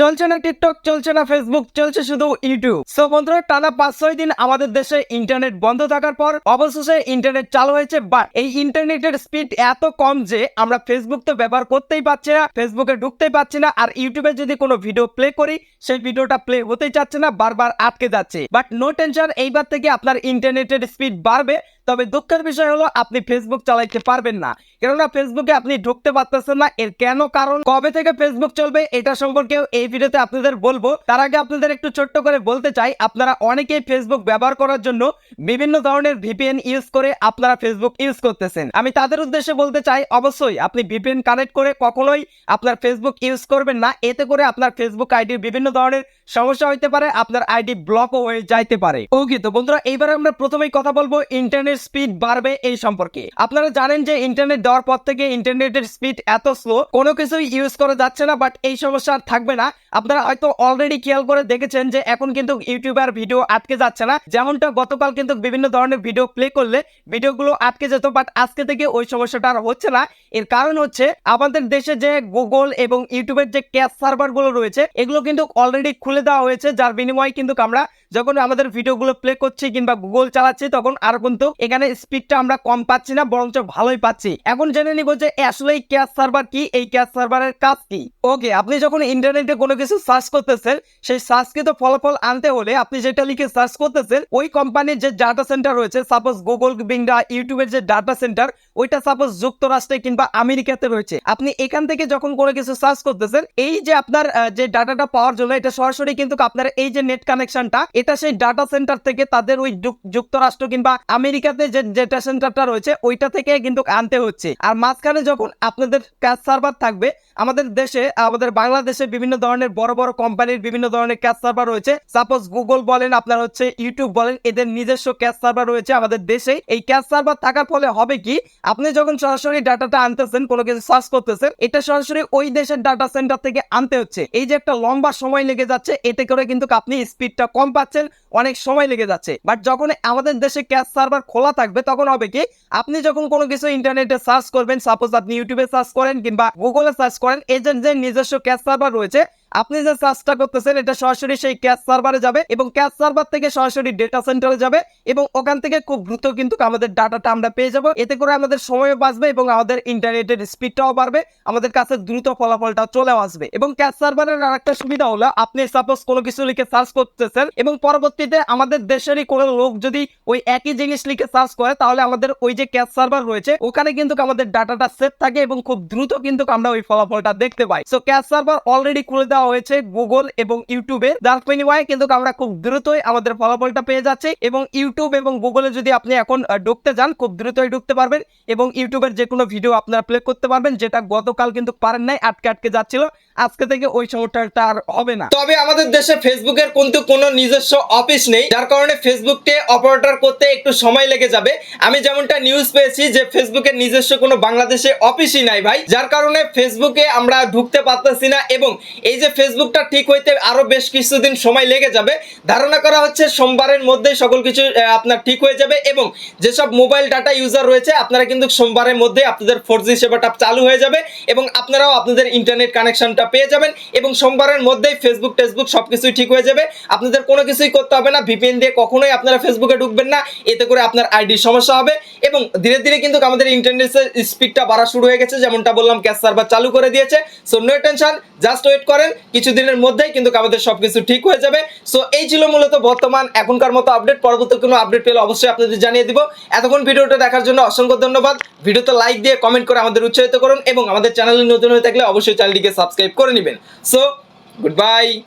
চলছে না টিকটক, চলছে না ফেসবুক চলছে শুধু ইউটিউব সো বন্ধুরা, টানা পাঁচ ছয় দিন আমাদের দেশে ইন্টারনেট বন্ধ থাকার পর অবশেষে ইন্টারনেট চালু হয়েছে বাট এই ইন্টারনেটের স্পিড এত কম যে আমরা ফেসবুক তো ব্যবহার করতেই পারছি না ফেসবুকে ঢুকতেই পারছি না, আর ইউটিউবে যদি কোনো ভিডিও প্লে করি, সেই ভিডিওটা প্লে হতেই চাচ্ছে না, বারবার আটকে যাচ্ছে। বাট নো টেনশন এইবার থেকে আপনার ইন্টারনেটের স্পিড বাড়বে তবে দুঃখের বিষয় হলো, আপনি ফেসবুক চালাইতে পারবেন না। কেননা ফেসবুকে আপনি ঢুকতে পারতেছেন না। এর কেন কারণ? কবে থেকে ফেসবুক চলবে? এটা সম্পর্কেও এই ভিডিওতে আপনাদের বলব। তার আগে আপনাদের একটু ছোট্ট করে বলতে চাই, আপনারা অনেকেই ফেসবুক ব্যবহার করার জন্য বিভিন্ন ধরনের ভিপিএন ইউজ করে আপনারা ফেসবুক ইউজ করতেছেন। আমি তাদের উদ্দেশ্যে বলতে চাই, অবশ্যই আপনি ভিপিএন কানেক্ট করে কখনোই আপনার ফেসবুক ইউজ করবেন না। এতে করে আপনার ফেসবুক আইডির বিভিন্ন ধরনের সমস্যা হইতে পারে, আপনার আইডি ব্লকও হয়ে যাইতে পারে। ওকে, তো বন্ধুরা, এইবার আমরা প্রথমেই কথা বলব ইন্টারনেট স্পিড বাড়বে এই সম্পর্কে। আপনারা জানেন যে ইন্টারনেট দেওয়ার পর থেকে ইন্টারনেটের স্পিড এত স্লো, কোনো কিছুই ইউজ করা যাচ্ছে না বাট এই সমস্যা আর থাকবে না। আপনারা হয়তো অলরেডি খেয়াল করে দেখেছেন যে এখন কিন্তু ইউটিউবার ভিডিও আটকে যাচ্ছে না। যেমনটা গতকাল কিন্তু বিভিন্ন ধরনের ভিডিও প্লে করলে ভিডিওগুলো আটকে যেত বাট আজকে থেকে ওই সমস্যাটা আর হচ্ছে না। এর কারণ হচ্ছে আমাদের দেশে যে গুগল এবং ইউটিউবের যে ক্যাশ সার্ভারগুলো রয়েছে, এগুলো কিন্তু অলরেডি খুলে দেওয়া হয়েছে, যার বিনিময়ে কিন্তু আমরা যখন আমাদের ভিডিওগুলো প্লে করছি কিংবা গুগল চালাচ্ছি, তখন আর কিন্তু এখানে স্পিডটা আমরা কম পাচ্ছি না, বরঞ্চ ভালোই পাচ্ছি। এখন জেনে নিব যে আসলে ক্যাশ সার্ভার কি, এই ক্যাশ সার্ভারের কাজ কি। ওকে আপনি যখন ইন্টারনেটে কোনো কিছু সার্চ করতেছেন, সেই সার্চকৃত ফলাফল আনতে হলে আপনি যেটা লিখে সার্চ করতেছেন, ওই কোম্পানির যে ডাটা সেন্টার রয়েছে সাপোজ গুগল কিংবা ইউটিউবের যে ডাটা সেন্টার ওইটা সাপোজ যুক্তরাষ্ট্রে কিংবা আমেরিকাতে রয়েছে। আপনি এখান থেকে যখন কোনো কিছু সার্চ করতেছেন, এই যে আপনার যে ডাটাটা পাওয়ার জন্য, এটা সরাসরি কিন্তু আপনার এই যে নেট কানেকশনটা এটা সেই ডাটা সেন্টার থেকে তাদের ওই যুক- যুক্তরাষ্ট্র কিংবা আমেরিকাতে যে ডেটা সেন্টারটা রয়েছে, ওইটা থেকে কিন্তু আনতে হচ্ছে। আর মাঝখানে যখন আপনাদের ক্যাশ সার্ভার থাকবে, আমাদের দেশে, আমাদের বাংলাদেশে বিভিন্ন ধরনের বড় বড় কোম্পানির বিভিন্ন ধরনের ক্যাশ সার্ভার রয়েছে। সাপোজ গুগল বলেন, আপনার হচ্ছে ইউটিউব বলেন, এদের নিজস্ব ক্যাশ সার্ভার রয়েছে আমাদের দেশে। এই ক্যাশ সার্ভার থাকার ফলে হবে কি, আপনি যখন সরাসরি ডাটাটা আনতেছেন, কোনো কিছু সার্চ করতেছেন, এটা সরাসরি ওই দেশের ডাটা সেন্টার থেকে আনতে হচ্ছে। এই যে একটা লম্বা সময় লেগে যাচ্ছে, এতে করে কিন্তু আপনি স্পিডটা কম পাচ্ছেন, অনেক সময় লেগে যাচ্ছে। বাট যখন আমাদের দেশে ক্যাশ সার্ভার খোলা থাকবে, তখন হবে কি, আপনি যখন কোনো কিছু ইন্টারনেটে সার্চ করবেন সাপোজ আপনি ইউটিউবে সার্চ করেন কিংবা গুগলে সার্চ করেন এজেন্ট যে নিজস্ব ক্যাশ সার্ভার রয়েছে আপনি যে সার্চটা করতেছেন, এটা সরাসরি সেই ক্যাশ সার্ভারে যাবে এবং ক্যাশ সার্ভার থেকে সরাসরি ডেটা সেন্টারে যাবে এবং ওখান থেকে খুব দ্রুত কিন্তু আমাদের ডাটাটা আমরা পেয়ে যাব। এতে করে আমাদের সময়ও বাঁচবে এবং আমাদের ইন্টারনেটের স্পিডটাও বাড়বে, আমাদের কাছে দ্রুত ফলাফলটা চলেও আসবে। এবং ক্যাশ সার্ভারের আরেকটা সুবিধা হলো, আপনি সাপোজ কোনো কিছু লিখে সার্চ করতেছেন এবং পরবর্তীতে আমাদের দেশেরই কোনো লোক যদি ওই একই জিনিস লিখে সার্চ করে, তাহলে আমাদের ওই যে ক্যাশ সার্ভার রয়েছে, ওখানে কিন্তু আমাদের ডাটাটা সেভ থাকে এবং খুব দ্রুত কিন্তু আমরা ওই ফলাফলটা দেখতে পাই। সো ক্যাশ সার্ভার অলরেডি খুলে দেওয়া হয়েছে গুগল এবং ইউটিউবে। যার বিনিময়ে কিন্তু আমরা খুব দ্রুতই আমাদের ফলাফলটা পেয়ে যাচ্ছি এবং ইউটিউব এবং গুগলে যদি আপনি এখন ঢুকতে যান, খুব দ্রুতই ঢুকতে পারবেন এবং ইউটিউবের যে কোনো ভিডিও আপনারা প্লে করতে পারবেন, যেটা গতকাল কিন্তু পারেন নাই, আটকে আটকে যাচ্ছিল। আজকে থেকে ওই সমস্যাটা আর হবে না। তবে আমাদের দেশে ফেসবুকের কিন্তু কোনো নিজস্ব অফিস নেই, যার কারণে ফেসবুককে অপারেটর করতে একটু সময় লেগে যাবে। আমি যেমনটা নিউজ পেয়েছি যে ফেসবুকের নিজস্ব কোনো বাংলাদেশে অফিসই নাই ভাই, যার কারণে ফেসবুকে আমরা ঢুকতে পারতেছি না এবং এই যে ফেসবুকটা ঠিক হইতে আরও বেশ কিছুদিন সময় লেগে যাবে। ধারণা করা হচ্ছে সোমবারের মধ্যেই সকল কিছু আপনার ঠিক হয়ে যাবে এবং যেসব মোবাইল ডাটা ইউজার রয়েছে, আপনারা কিন্তু সোমবারের মধ্যে আপনাদের ফোর জি সেবাটা চালু হয়ে যাবে এবং আপনারাও আপনাদের ইন্টারনেট কানেকশনটা পেয়ে যাবেন এবং সোমবারের মধ্যেই ফেসবুক টেসবুক সব কিছুই ঠিক হয়ে যাবে। আপনাদের কোনো কিছুই করতে হবে না ভিপিএন দিয়ে কখনোই আপনারা ফেসবুকে ঢুকবেন না, এতে করে আপনার আইডি সমস্যা হবে এবং ধীরে ধীরে কিন্তু আমাদের ইন্টারনেটের স্পিডটা বাড়া শুরু হয়ে গেছে, যেমনটা বললাম ক্যাশ সার্ভার চালু করে দিয়েছে। So no tension just wait করেন। কিছুদিনের মধ্যেই কিন্তু আমাদের সবকিছু ঠিক হয়ে যাবে। সো এই ছিল মূলত বর্তমান এখনকার মতো আপডেট পরবর্তী কোনো আপডেট পেলে অবশ্যই আপনাদের জানিয়ে দিব। এতক্ষণ ভিডিওটা দেখার জন্য অসংখ্য ধন্যবাদ। ভিডিওতে লাইক দিয়ে কমেন্ট করে আমাদের উৎসাহিত করুন এবং আমাদের চ্যানেলে নতুন হয়ে থাকলে অবশ্যই চ্যানেলটিকে সাবস্ক্রাইব করে নেবেন। So good bye